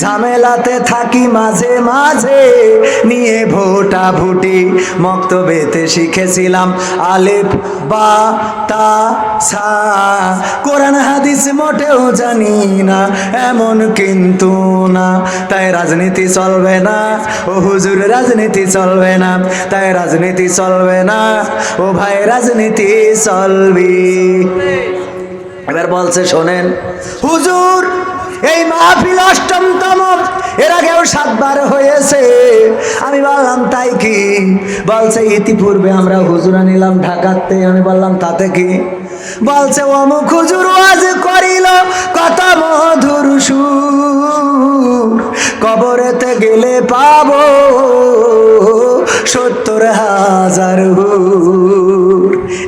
ঝামেলাতে থাকি মাঝে মাঝে। নিয়ে ভোটা ভুটি মক্তবেতে শিখেছিলাম আলিফ বা তা সা। কোরআন হাদিস মোটেও জানি না, এমন কিন্তু না। তাই রাজনীতি চলবে না, ও হুজুর রাজনীতি চলবে না, তাই রাজনীতি চলবে না, ও ভাই রাজনীতি চলবি। এবার বলছে, শোনেন, হুজুর এই মাহফিল অষ্টমতম। এর আগেও সাতবার হয়েছে। আমি বললাম, তাই কি? বলছে, ইতিপূর্বে আমরা হুজুরা নিলাম ঢাকাতে। আমি বললাম, তাতে কি? বলছে, অমুক হুজুর ওয়াজ করিল কত মধুর সুর। কবরেতে গেলে পাবো সত্তর হাজার হুর।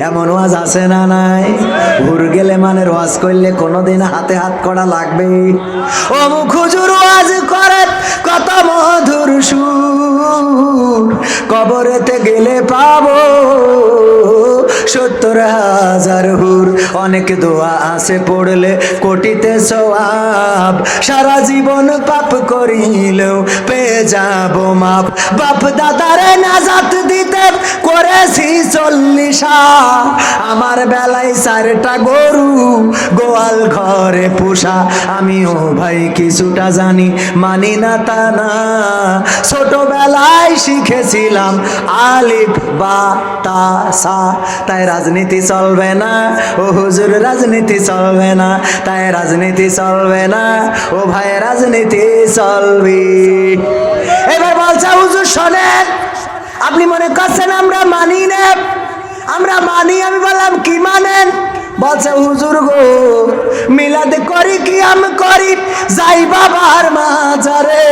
এমন ওয়াজ আছে না নাই? হুর গেলে মানে ওয়াজ করলে কোনোদিন হাতে হাত করা লাগবে। অমুক হুজুর ওয়াজ করে, কত মধুর সুর। কবরেতে গেলে পাবো। সত্তর হাজার হুর। অনেক দোয়া আছে পড়লে কোটিতে সওয়াব। সারা জীবন পাপ করিলেও পেয়ে যাব মাপ। বাপ দাদারে নাজাত দিতে করেছি চল্লিশা। আমার বেলায় চারটা গরু গোয়াল ঘরে পোষা। আমিও ভাই কিছুটা জানি, মানি না তা না। ছোটবেলায় শিখেছিলাম আলিফ বা তা সা তাই রাজনীতি চলবে না। ও হুজুর, রাজনীতি চলবে না। তাই রাজনীতি চলবে না। ও ভাই, রাজনীতি চলবে। এবার বলছে, হুজুর, শোনেন, আপনি মনে করছেন আমরা মানি না? আমরা মানি, আমি বললাম, কি মানেন? বলছে, হুজুর গো, মিলাদ করি কি, আমি করি? যাই বাবার মাজারে।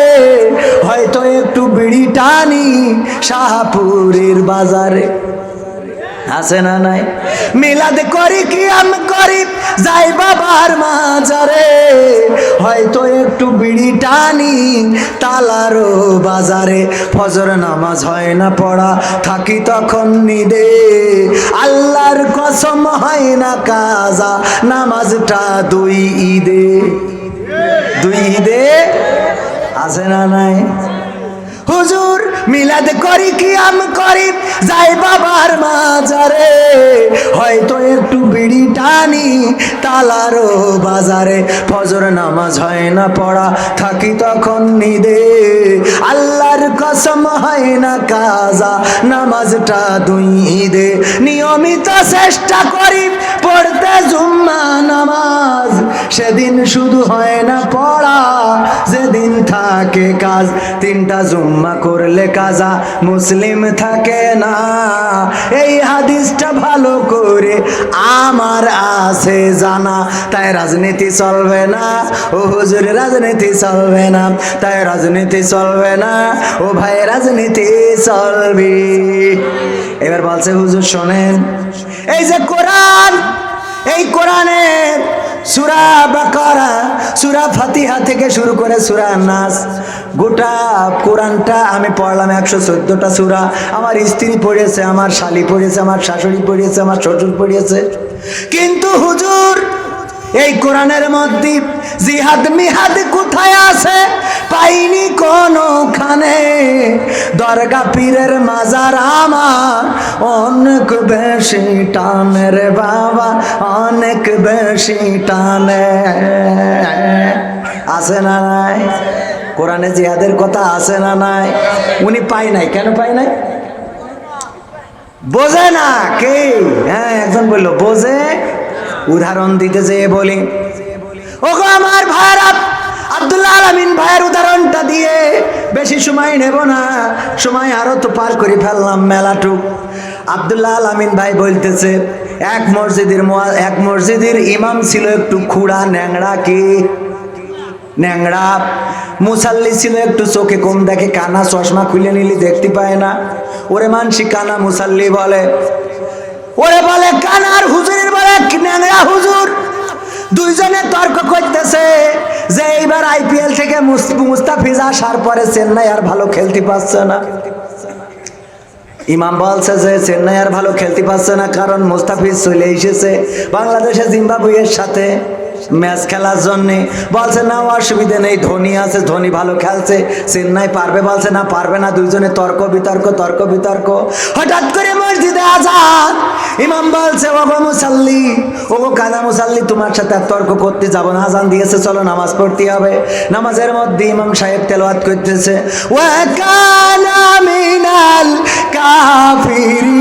হয়তো একটু বিড়ি টানি শাহপুরের বাজারে। আছে না নাই? মিলাদ করি কি আমি করি? যাই বাবার মাজারে। হয়তো একটু বিড়ি টানি তালারও বাজারে। ফজর নামাজ হয় না পড়া, থাকি তখন নিদে। আল্লাহর কসম হয় না কাজা, নামাজটা দুই ঈদে। দুই ঈদে আছে না নাই? হুজুর মিলাদ করি কি আম করি? যাই বাবার মাজারে, হয়তো একটু বিড়ি টানি তালারও বাজারে। ফজর নামাজ হয় না, পড়া থাকি তখন নিদে। আল্লাহর কসম হয় না কাজা, নামাজটা দুই ঈদে নিয়মিত চেষ্টা করি পড়তে জুম্মা নামাজ। সেদিন শুধু হয় না পড়া, যেদিন থাকে কাজ, তিনটা জুম্মা করলে কাজা, মুসলিম থাকে না। এই হাদিসটা ভালো করে আমার আছে জানা, তাই রাজনীতি চলবে না। ও হুজুর, রাজনীতি চলবে না, তাই রাজনীতি চলবে না। ও ভাই রাজনীতি চলবে। এবার বলছে, হুজুর শোনেন, এই যে কোরআন, এই কোরআনের সুরা বাকারা, সুরা ফাতিহা থেকে শুরু করে সুরা নাস গোটা কোরআনটা আমি পড়লাম একশো চোদ্দোটা সুরা। আমার স্ত্রী পড়েছে আমার শালি পড়েছে আমার শাশুড়ি পড়েছে আমার শ্বশুর পড়েছে কিন্তু হুজুর এই কোরআনের মধ্যে জিহাদ মিহাদ কোথায় আছে? পাইনি কোনখানে। দরগা পীরের মাজার আমার অনেক বেশি টানে রে বাবা, অনেক বেশি টানে। আছে না নাই? কোরআনে জিহাদের কথা আছে না নাই? উনি পাই নাই। কেন পাই নাই? বোঝে না কে? হ্যাঁ একজন বলল, বোঝে উদাহরণ দিতে যেয়ে বলি। ওগো আমার ভাইরা আব্দুল্লাহ আলমিন ভাইয়ের উদাহরণটা দিয়ে বেশি সময় নেব না। সময় তো পার করে ফেললাম মেলাটুক আব্দুল্লাহ আলমিন ভাই বলতেছে, এক মসজিদের এক মসজিদের ইমাম ছিল একটু খুঁড়া ন্যাংড়া কি? ন্যাংড়া। মুসাল্লি ছিল একটু চোখে কম দেখে, কানা চশমা খুলে নিলি দেখতে পায় না। ওরে মানসি কানা মুসাল্লি বলে। ওরে বলে কানার হুজুরের দুইজনে তর্ক করতেছে যে এইবার আইপিএল থেকে মুস- মুস্তাফিজ আসার পরে চেন্নাই আর ভালো খেলতে পারছে না। ইমাম বলছে যে চেন্নাই আর ভালো খেলতে পারছে না কারণ মুস্তাফিজ চলে এসেছে বাংলাদেশে জিম্বাবুয়ের সাথে। ম্যাচ খেলার জন্য। বলছে, না, অসুবিধা নেই, ধোনি আছে, ধোনি ভালো খেলছে, চেন্নাই পারবে। বলছে, না, পারবে না, দুইজনে তর্ক, বিতর্ক তর্ক, বিতর্ক। হঠাৎ করে মসজিদে আজাদ। ইমাম বলছে, ওগো মুসাল্লি, ওগো কাদা মুসাল্লি, তোমার সাথে তর্ক করতে যাব না। আজান দিয়েছে, চলো, নামাজ পড়তে হবে। নামাজের মধ্যে ইমাম সাহেব তেলাওয়াত করতেছে ওয়া কানা মিনাল কাফিরিন।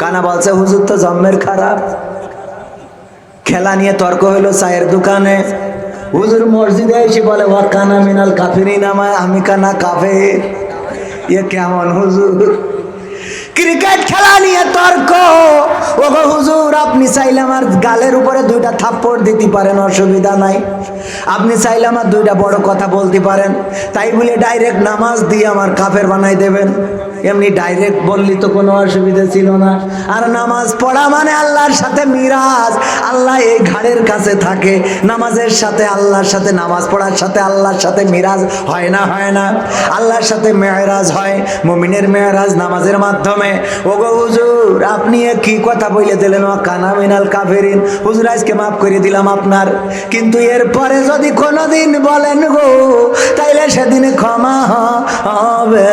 কানা বলছে, হুজুর তো জন্মের খারাপ। খেলা নিয়ে তর্ক হইল চায়ের দোকানে। হুজুর মসজিদে এসে বলে ও কানা মিনাল কাফিরিন নামায় আমি কানা কাফে ইয়ে কেমন হুজুর? ক্রিকেট খেলা নিয়ে তর্ক। ও হুজুর, আপনি চাইলে আমার গালের উপরে দুইটা থাপ্পড় দিতে পারেন, অসুবিধা নাই। আপনি চাইলে আমার দুইটা বড় কথা বলতে পারেন। তাই বলে ডাইরেক্ট নামাজ দিয়ে আমার কাফের বানাই দেবেন। এমনি ডাইরেক্ট বললি তো কোনো অসুবিধা ছিল না। আর নামাজ পড়া মানে আল্লাহর সাথে মিরাজ। আল্লাহ এই ঘাড়ের কাছে থাকে। নামাজের সাথে আল্লাহর সাথে, নামাজ পড়ার সাথে আল্লাহর সাথে মিরাজ হয় না হয় না। আল্লাহর সাথে মেয়রাজ হয়। মমিনের মেয়রাজ নামাজের মাধ্যমে। ওগো হুজুর, আপনি কি কথা বলে দিলেন? ও কানা মিনাল কাফেরিন। হুজুর, আজকে মাফ করে দিলাম আপনার। কিন্তু এরপরে যদি কোনোদিন বলেন গো, তাইলে সেদিন ক্ষমা হবে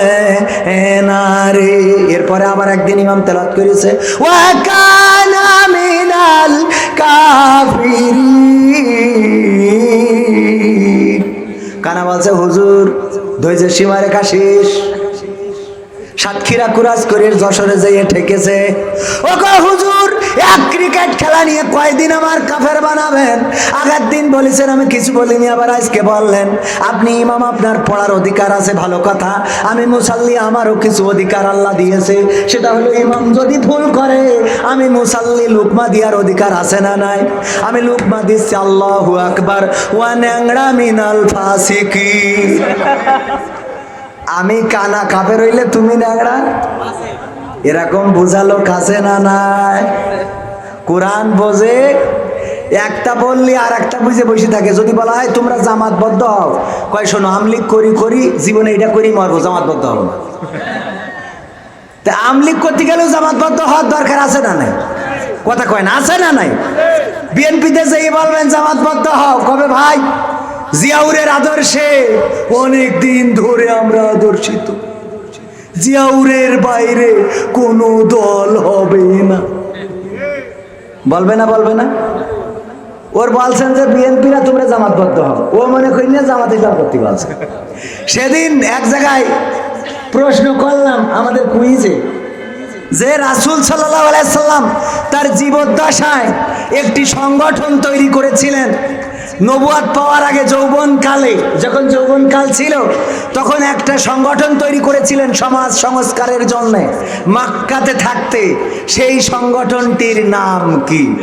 না রে। এরপরে আবার একদিন ইমাম তেলাত করেছে, ওয়া কানা মিনাল কাফিরিন। কানা বলছে, হুজুর ধৈর্য সীমারেখা শেষ। সাতক্ষীরা কুরাজ করে যশোরে যেয়ে ঠেকেছে। ও হুজুর, এক ক্রিকেট খেলা নিয়ে কয়দিন আমার কাফের বানাবেন? আগের দিন বলেছেন, আমি কিছু বলিনি, আবার আজকে বললেন। আপনি ইমাম, আপনার পড়ার অধিকার আছে, ভালো কথা। আমি মুসাল্লি, আমারও কিছু অধিকার আল্লাহ দিয়েছে। সেটা হলো ইমাম যদি ভুল করে, আমি মুসাল্লি, লুকমা দিয়ার অধিকার আছে না নাই? আমি লুকমা দিচ্ছি, আল্লাহু আকবার। ওয়া ন্যাংরা মিনাল ফাসিকি আমি কানা কাপে রইলে তুমি ন্যাংরা? এরকম বুঝালো কাছে না নাই? কোরআন বোঝে, একটা বললি আর একটা বুঝে বসে থাকে। যদি বলা হয় তোমরা জামাতবদ্ধ হও, কয় শোনো আমলিক করি করি, জীবনে এটা করি, মরবো, জামাতবদ্ধ হব না। তা আমলিক করতে গেলেও জামাতবদ্ধ হওয়ার দরকার আছে না নাই? কথা কয় না, আছে না নাই? বিএনপিতে যেই বলবেন জামাতবদ্ধ হও, কবে ভাই? জিয়াউরের আদর্শে অনেক দিন ধরে আমরা আদর্শিত। জিয়াউরের বাইরে কোনো দল হবে না। বলবে না বলবে না? ওর বলছেন যে বিএনপি না তোমরা জামাতবদ্ধ হও। ও মনে করি না জামাত ইসলাম করতে বলছে সেদিন এক জায়গায় প্রশ্ন করলাম আমাদের কুইজে যে রাসুল সাল্লাহ আলাইসাল্লাম তার জীবদ্দশায় একটি সংগঠন তৈরি করেছিলেন। নবুয়াদ পাওয়ার আগে যৌবন কালে যখন যৌবন কাল ছিল, তখন একটা সংগঠন তৈরি করেছিলেন সমাজ সংস্কারের জন্য, মাক্কাতে থাকতে। সেই সংগঠনটির নাম কি?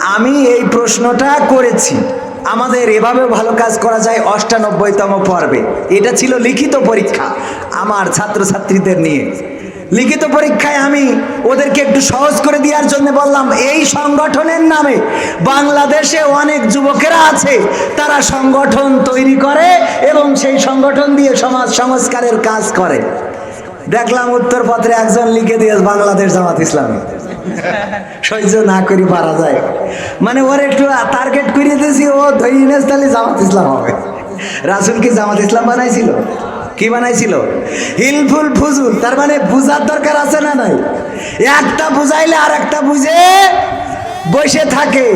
আমি এই প্রশ্নটা করেছি। আমাদের এভাবে ভালো কাজ করা যায় অষ্টানব্বইতম পর্বে। এটা ছিল লিখিত পরীক্ষা আমার ছাত্রছাত্রীদের নিয়ে। লিখিত পরীক্ষায় আমি ওদেরকে একটু সহজ করে দেওয়ার জন্য বললাম, এই সংগঠনের নামে বাংলাদেশে অনেক যুবকেরা আছে, তারা সংগঠন তৈরি করে এবং সেই সংগঠন দিয়ে সমাজ সংস্কারের কাজ করে। দেখলাম উত্তরপত্রে একজন লিখে দিয়েছে, বাংলাদেশ জামাত ইসলামী। সহ্য না করি, পারা যায়। মানে ওর একটু টার্গেট করিয়ে দিয়েছি, ও ধৈর্য তাহলে জামাত ইসলাম হবে। রাসুল কি জামাত ইসলাম বানাইছিল? কি বানাইছিল? হিলফুল ফুজুল তার মানে বুঝার দরকার আছে না নাই? একটা বুঝাইলে আর একটা বুঝে বসে থাকে।